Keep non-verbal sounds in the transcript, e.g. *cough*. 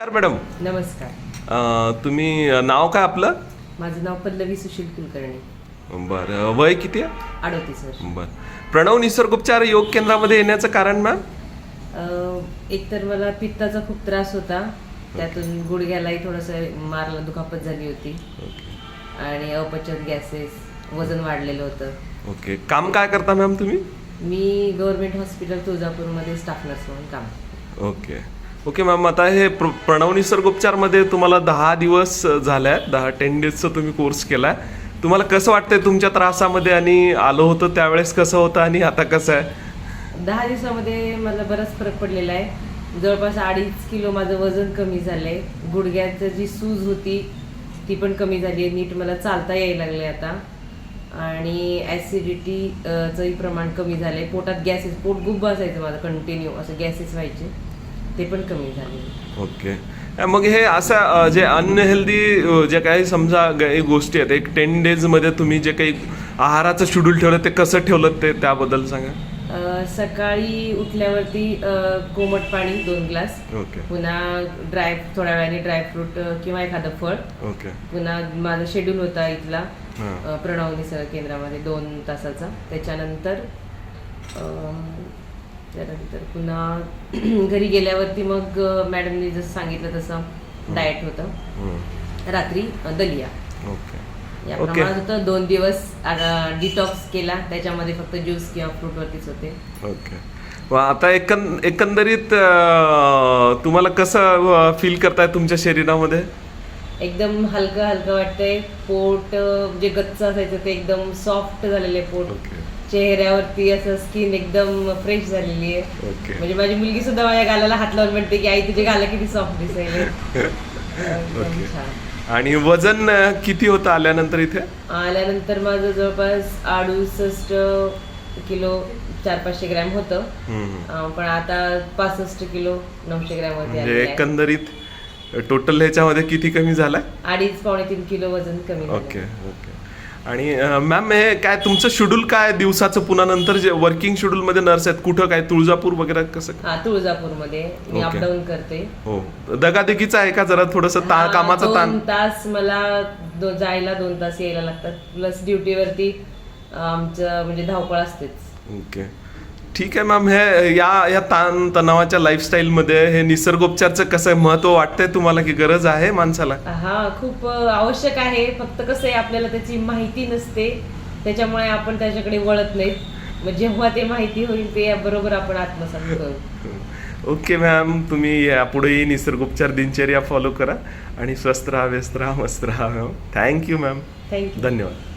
नमस्कार मॅडम. नमस्कार. अं, तुम्ही नाव काय आपलं? माझं नाव पल्लवी सुशील कुलकर्णी. बरं. वय किती आहे? अडोतीस वर्ष. बरं. प्रणव निसर्गोपचार योग केंद्रामध्ये येण्याचं कारण मॅम? अं, एकतर मला पित्ताचा खूप त्रास होता. त्यातून गुडघ्यालाही थोडंसं मारला दुखापत झाली होती. आणि अपचत गॅसेस वजन वाढलेलं होतं. ओके. काम काय करता मॅम तुम्ही? मी गव्हर्नमेंट हॉस्पिटल तुळजापूरमध्ये स्टाफ नर्स म्हणून काम ओके. ओके मॅम आता हे प्र प्रणव निसर्गोपचारमध्ये तुम्हाला दहा दिवस झाले आहेत दहा टेन डेजचा तुम्ही कोर्स केला आहे तुम्हाला कसं वाटतंय तुमच्या त्रासामध्ये आणि आलं होतं त्यावेळेस कसं होतं आणि आता कसं आहे? दहा दिवसामध्ये मला बराच फरक पडलेला आहे. जवळपास अडीच किलो माझं वजन कमी झालंय. गुडघ्याचं जी सूज होती ती पण कमी झाली आहे. नीट मला चालता यायला लागले आता. आणि ॲसिडिटीचंही प्रमाण कमी झालंय. पोटात गॅसेस पोट गुब्ब असायचं माझं कंटिन्यू असं गॅसेस व्हायचे. ते पण कमी झाले. ओके. मग हे असं जे अनहेल्दी जे काही समजा गोष्टी आहेत एक टेन डेजमध्ये तुम्ही जे काही आहाराचं शेड्यूल ठेवलं ते कसं ठेवलं ते त्याबद्दल सांगा. अं, सकाळी उठल्यावरती अं, कोमट पाणी दोन ग्लास. ओके. पुन्हा ड्राय थोड्या वेळाने ड्रायफ्रूट किंवा एखादं फळ. ओके. पुन्हा माझा शेड्यूल होता इथला हां. अ, प्रणव निसर्ग केंद्रामध्ये दोन तासाचा. त्याच्यानंतर त्यानंतर पुन्हा *clears throat* घरी गेल्यावरती मग मॅडमनी जसं सांगितलं तसं डाएट होतं. रात्री दलिया. ओके. या ओके. प्रमाणात होतं दोन दिवस डिटॉक्स केला. त्याच्यामध्ये फक्त ज्यूस किंवा फ्रूटवरतीच होते. ओके. आता एकं एकंदरीत तुम्हाला कसं फील करताय तुमच्या शरीरामध्ये? एकदम हलकं हलकं वाटतंय. पोट जे गच्च असायचं ते एकदम सॉफ्ट झालेले पोट. ओके. चेहऱ्यावरती असं स्किन एकदम फ्रेश झालेली आहे. ओके. म्हणजे माझी मुलगी सुद्धा माझ्या गालाला हात लावून म्हणते की आई तुझे गाला किती सॉफ्ट दिसायले *laughs* एकदम ओके. छान. आणि वजन अ, किती होतं आल्यानंतर इथे? आल्यानंतर माझं जवळपास अडुसष्ट किलो चार पाचशे ग्रॅम होतं. हम्म. अं, पण आता पासष्ट किलो नऊशे ग्रॅम वरती म्हणजे आलेलं आहे. एकंदरीत टोटल ह्याच्यामध्ये किती कमी झालाय? अडीच पावणे तीन किलो वजन कमी झालं. ओके ओके आणि मॅम हे काय तुमचं शेड्यूल काय दिवसाचं? पुन्हा नंतर जे वर्किंग शेड्यूल मध्ये नर्स आहेत कुठं काय? तुळजापूर वगैरे कसं? हा तुळजापूरमध्ये. मी ओके. अपडाऊन करते. हो. दगादगीचं आहे का? जरा थोडस ता हा, कामाचा ताण? दोन तास मला दो- जायला दोन तास यायला लागतात. प्लस ड्युटीवरती आमचं म्हणजे धावपळ असतेच. ओके ठीक आहे मॅम हे या या ताण तणावाच्या लाईफस्टाईलमध्ये हे निसर्गोपचारचं कसं महत्त्व वाटतंय तुम्हाला की गरज आहे माणसाला? हा खूप आवश्यक आहे. फक्त कसं आहे आपल्याला त्याची माहिती नसते. त्याच्यामुळे आपण त्याच्याकडे वळत नाहीत. मग जेव्हा ते माहिती होईल ते बरोबर आपण आत्मसात करू. ओके मॅम तुम्ही यापुढेही निसर्गोपचार दिनचर्या फॉलो करा आणि स्वस्थ राहा व्यस्त राहा मस्त राहा. Ma'am thank you ma'am. Thank you. धन्यवाद.